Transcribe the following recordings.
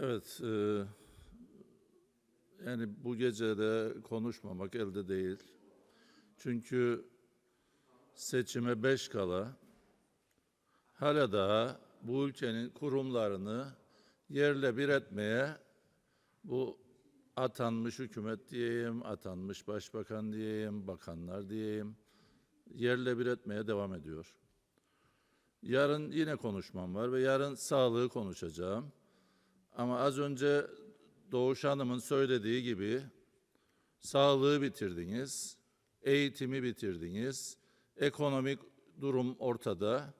Evet, e, yani bu gecede konuşmamak elde değil. Çünkü seçime beş kala hala daha bu ülkenin kurumlarını yerle bir etmeye bu atanmış hükümet diyeyim, atanmış başbakan diyeyim, bakanlar diyeyim, yerle bir etmeye devam ediyor. Yarın yine konuşmam var ve yarın sağlığı konuşacağım. Ama az önce Doğuş Hanım'ın söylediği gibi sağlığı bitirdiniz, eğitimi bitirdiniz, ekonomik durum ortada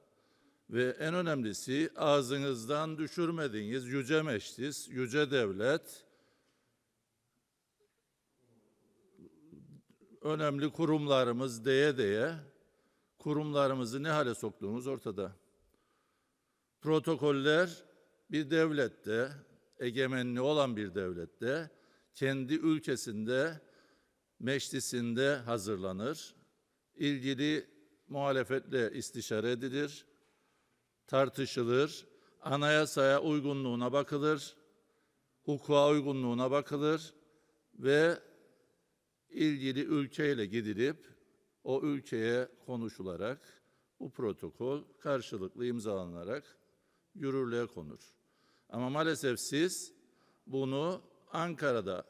ve en önemlisi ağzınızdan düşürmediğiniz yüce meclis, yüce devlet, önemli kurumlarımız deye deye kurumlarımızı ne hale soktuğumuz ortada. Protokoller bir devlette, egemenliği olan bir devlette, kendi ülkesinde, meclisinde hazırlanır. İlgili muhalefetle istişare edilir, tartışılır, anayasaya uygunluğuna bakılır, hukuka uygunluğuna bakılır ve ilgili ülkeyle gidilip o ülkeye konuşularak bu protokol karşılıklı imzalanarak yürürlüğe konur. Ama maalesef siz bunu Ankara'da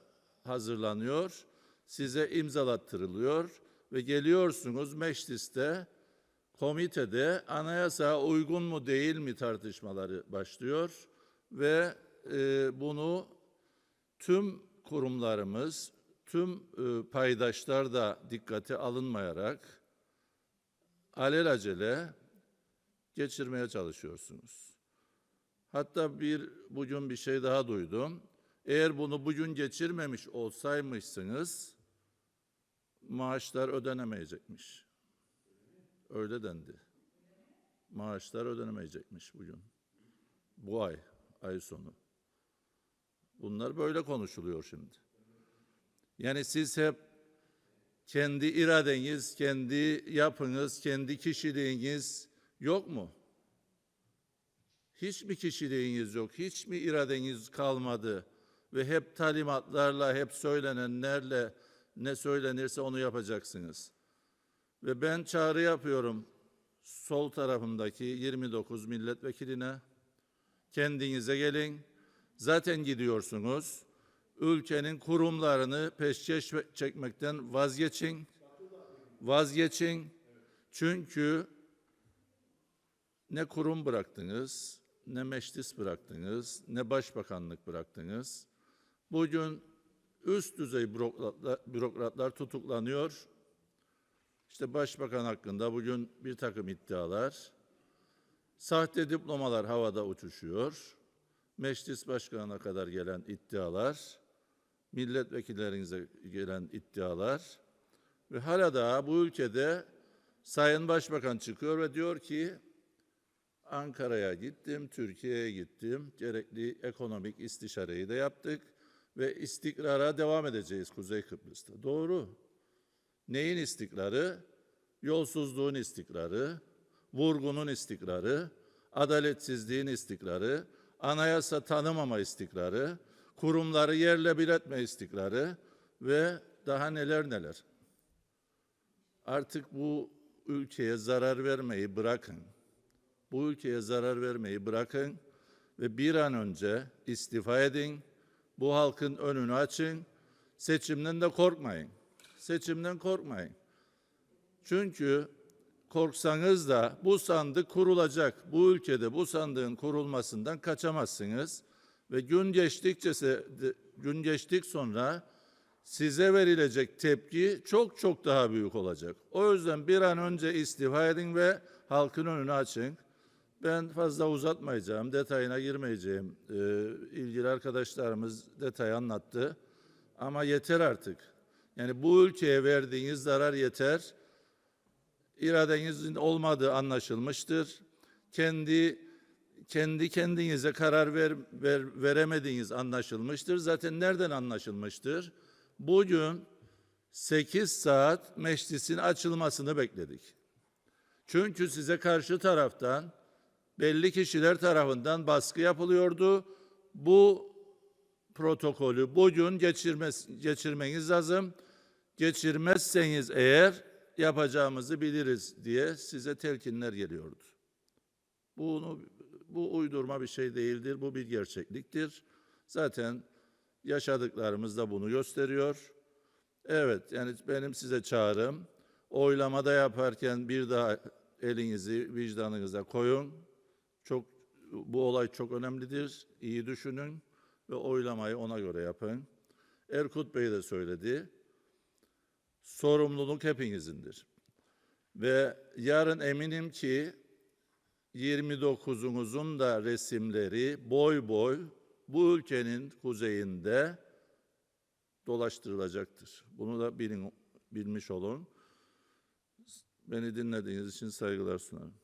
hazırlanıyor, size imzalattırılıyor ve geliyorsunuz mecliste, komitede anayasa uygun mu değil mi tartışmaları başlıyor ve e, bunu tüm kurumlarımız, tüm e, paydaşlar da dikkate alınmayarak alelacele geçirmeye çalışıyorsunuz. Hatta bir bugün bir şey daha duydum. Eğer bunu bugün geçirmemiş olsaymışsınız maaşlar ödenemeyecekmiş. Öyle dendi. Maaşlar ödenemeyecekmiş bugün. Bu ay, ay sonu. Bunlar böyle konuşuluyor şimdi. Yani siz hep kendi iradeniz, kendi yapınız, kendi kişiliğiniz yok mu? Hiç mi kişiliğiniz yok? Hiç mi iradeniz kalmadı? Ve hep talimatlarla, hep söylenenlerle ne söylenirse onu yapacaksınız. Ve ben çağrı yapıyorum sol tarafımdaki 29 milletvekiline. Kendinize gelin. Zaten gidiyorsunuz. Ülkenin kurumlarını peşkeş çekmekten vazgeçin. Vazgeçin. Çünkü ne kurum bıraktınız, ne meclis bıraktınız, ne başbakanlık bıraktınız. Bugün üst düzey bürokratlar, bürokratlar tutuklanıyor. İşte başbakan hakkında bugün bir takım iddialar. Sahte diplomalar havada uçuşuyor. Meclis başkanına kadar gelen iddialar, milletvekillerinize gelen iddialar ve hala daha bu ülkede Sayın Başbakan çıkıyor ve diyor ki Ankara'ya gittim, Türkiye'ye gittim. Gerekli ekonomik istişareyi de yaptık ve istikrara devam edeceğiz Kuzey Kıbrıs'ta. Doğru. Neyin istikrarı? Yolsuzluğun istikrarı, vurgunun istikrarı, adaletsizliğin istikrarı, anayasa tanımama istikrarı, kurumları yerle bir etme istikrarı ve daha neler neler. Artık bu ülkeye zarar vermeyi bırakın. Bu ülkeye zarar vermeyi bırakın ve bir an önce istifa edin. Bu halkın önünü açın. Seçimden de korkmayın. Seçimden korkmayın. Çünkü korksanız da bu sandık kurulacak. Bu ülkede bu sandığın kurulmasından kaçamazsınız. Ve gün geçtikçe gün geçtik sonra size verilecek tepki çok çok daha büyük olacak. O yüzden bir an önce istifa edin ve halkın önünü açın. Ben fazla uzatmayacağım, detayına girmeyeceğim. Ee, ilgili arkadaşlarımız detay anlattı. Ama yeter artık. Yani bu ülkeye verdiğiniz zarar yeter. İradenizin olmadığı anlaşılmıştır. Kendi kendi kendinize karar ver, ver, veremediğiniz anlaşılmıştır. Zaten nereden anlaşılmıştır? Bugün 8 saat meclisin açılmasını bekledik. Çünkü size karşı taraftan belli kişiler tarafından baskı yapılıyordu. Bu protokolü bugün geçirmez, geçirmeniz lazım. Geçirmezseniz eğer yapacağımızı biliriz diye size telkinler geliyordu. Bunu bu uydurma bir şey değildir. Bu bir gerçekliktir. Zaten yaşadıklarımız da bunu gösteriyor. Evet, yani benim size çağrım oylamada yaparken bir daha elinizi vicdanınıza koyun. Çok bu olay çok önemlidir. İyi düşünün ve oylamayı ona göre yapın. Erkut Bey de söyledi. Sorumluluk hepinizindir. Ve yarın eminim ki 29'unuzun da resimleri boy boy bu ülkenin kuzeyinde dolaştırılacaktır. Bunu da bilin, bilmiş olun. Beni dinlediğiniz için saygılar sunarım.